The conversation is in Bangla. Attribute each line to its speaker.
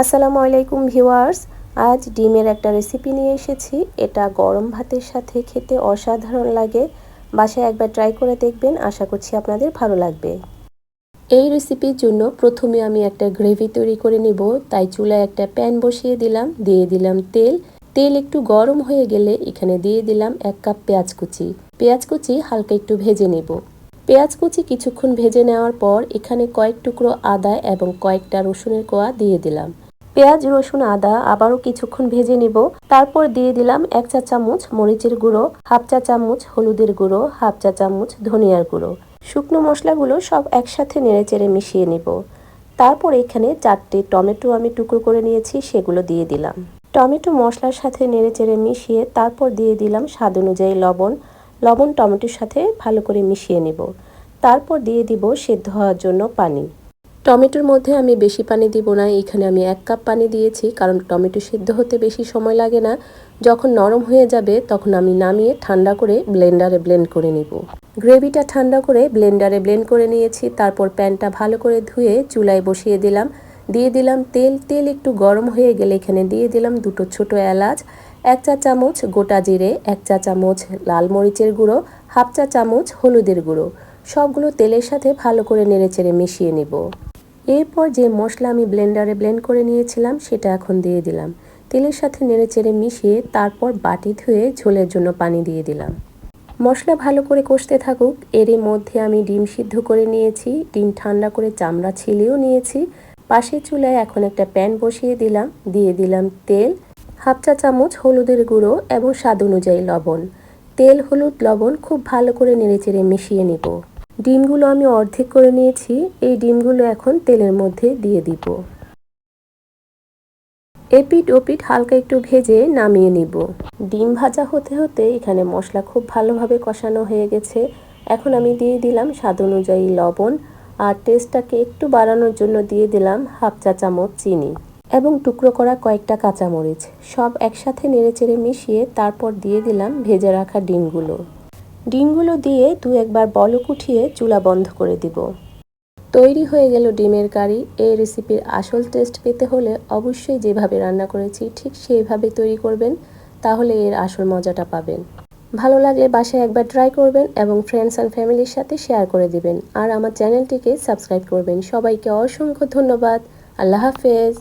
Speaker 1: আসসালামু আলাইকুম ভিউয়ার্স, আজ ডিমের একটা রেসিপি নিয়ে এসেছি। এটা গরম ভাতের সাথে খেতে অসাধারণ লাগে। বাসায় একবার ট্রাই করে দেখবেন, আশা করছি আপনাদের ভালো লাগবে। এই রেসিপির জন্য প্রথমে আমি একটা গ্রেভি তৈরি করে নিব। তাই চুলায় একটা প্যান বসিয়ে দিলাম, দিয়ে দিলাম তেল। তেল একটু গরম হয়ে গেলে এখানে দিয়ে দিলাম এক কাপ পেঁয়াজ কুচি। পেঁয়াজ কুচি হালকা একটু ভেজে নেব। পেঁয়াজ কুচি কিছুক্ষণ ভেজে নেওয়ার পর এখানে কয়েক টুকরো আদা এবং কয়েকটা রসুনের কোয়া দিয়ে দিলাম। পেঁয়াজ, রসুন, আদা আবারও কিছুক্ষণ ভেজে নিব। তারপর দিয়ে দিলাম এক চা চামচ মরিচের গুঁড়ো, হাফ চা চামচ হলুদের গুঁড়ো, হাফ চা চামচ ধনিয়ার গুঁড়ো। শুকনো মশলাগুলো সব একসাথে নেড়েচেড়ে মিশিয়ে নিব। তারপর এখানে চারটে টমেটো আমি টুকরো করে নিয়েছি, সেগুলো দিয়ে দিলাম। টমেটো মশলার সাথে নেড়েচেড়ে মিশিয়ে তারপর দিয়ে দিলাম স্বাদ অনুযায়ী লবণ। লবণ, টমেটোর সাথে ভালো করে মিশিয়ে নেব। তারপর দিয়ে দিব সেদ্ধ হওয়ার জন্য পানি। টমেটোর মধ্যে আমি বেশি পানি দিব না, এখানে আমি এক কাপ পানি দিয়েছি, কারণ টমেটো সিদ্ধ হতে বেশি সময় লাগে না। যখন নরম হয়ে যাবে, তখন আমি নামিয়ে ঠান্ডা করে ব্লেন্ডারে ব্লেন্ড করে নিব। গ্রেভিটা ঠান্ডা করে ব্লেন্ডারে ব্লেন্ড করে নিয়েছি, তারপর প্যানটা ভালো করে ধুয়ে চুলায় বসিয়ে দিলাম। দিয়ে দিলাম তেল তেল একটু গরম হয়ে গেলে এখানে দিয়ে দিলাম দুটো ছোট এলাচ, এক চা চামচ গোটা জিরে, এক চা চামচ লাল মরিচের গুঁড়ো, হাফ চা চামচ হলুদের গুঁড়ো। সবগুলো তেলের সাথে ভালো করে নেড়েচেড়ে মিশিয়ে নিব। এরপর যে মশলা আমি ব্লেন্ডারে ব্লেন্ড করে নিয়েছিলাম, সেটা এখন দিয়ে দিলাম। তেলের সাথে নেড়েচেড়ে মিশিয়ে তারপর বাটি ধুয়ে ঝোলের জন্য পানি দিয়ে দিলাম। মশলা ভালো করে কষতে থাকুক। এর মধ্যে আমি ডিম সিদ্ধ করে নিয়েছি, ডিম ঠান্ডা করে চামড়া ছিলেও নিয়েছি। পাশের চুলায় এখন একটা প্যান বসিয়ে দিলাম। দিয়ে দিলাম তেল, হাফ চা চামচ হলুদের গুঁড়ো এবং স্বাদ অনুযায়ী লবণ। তেল, হলুদ, লবণ খুব ভালো করে নেড়েচেড়ে মিশিয়ে নিব। ডিমগুলো আমি অর্ধেক করে নিয়েছি, এই ডিমগুলো এখন তেলের মধ্যে দিয়ে দিব। এপিট ওপিট হালকা একটু ভেজে নামিয়ে নিব। ডিম ভাজা হতে হতে এখানে মশলা খুব ভালোভাবে কষানো হয়ে গেছে। এখন আমি দিয়ে দিলাম স্বাদ অনুযায়ী লবণ আর টেস্টটাকে একটু বাড়ানোর জন্য দিয়ে দিলাম হাফ চা চামচ চিনি এবং টুকরো করা কয়েকটা কাঁচামরিচ। সব একসাথে নেড়েচেড়ে মিশিয়ে তারপর দিয়ে দিলাম ভেজে রাখা ডিমগুলো। ডিমগুলো দিয়ে দু একবার বলক উঠিয়ে চুলা বন্ধ করে দিব। তৈরি হয়ে গেল ডিমের কারি। এই রেসিপির আসল টেস্ট পেতে হলে অবশ্যই যেভাবে রান্না করেছি ঠিক সেইভাবে তৈরি করবেন, তাহলে এর আসল মজাটা পাবেন। ভালো লাগলে বাসায় একবার ট্রাই করবেন এবং ফ্রেন্ডস অ্যান্ড ফ্যামিলির সাথে শেয়ার করে দিবেন। আর আমার চ্যানেলটিকে সাবস্ক্রাইব করবেন। সবাইকে অসংখ্য ধন্যবাদ। আল্লাহ হাফেজ।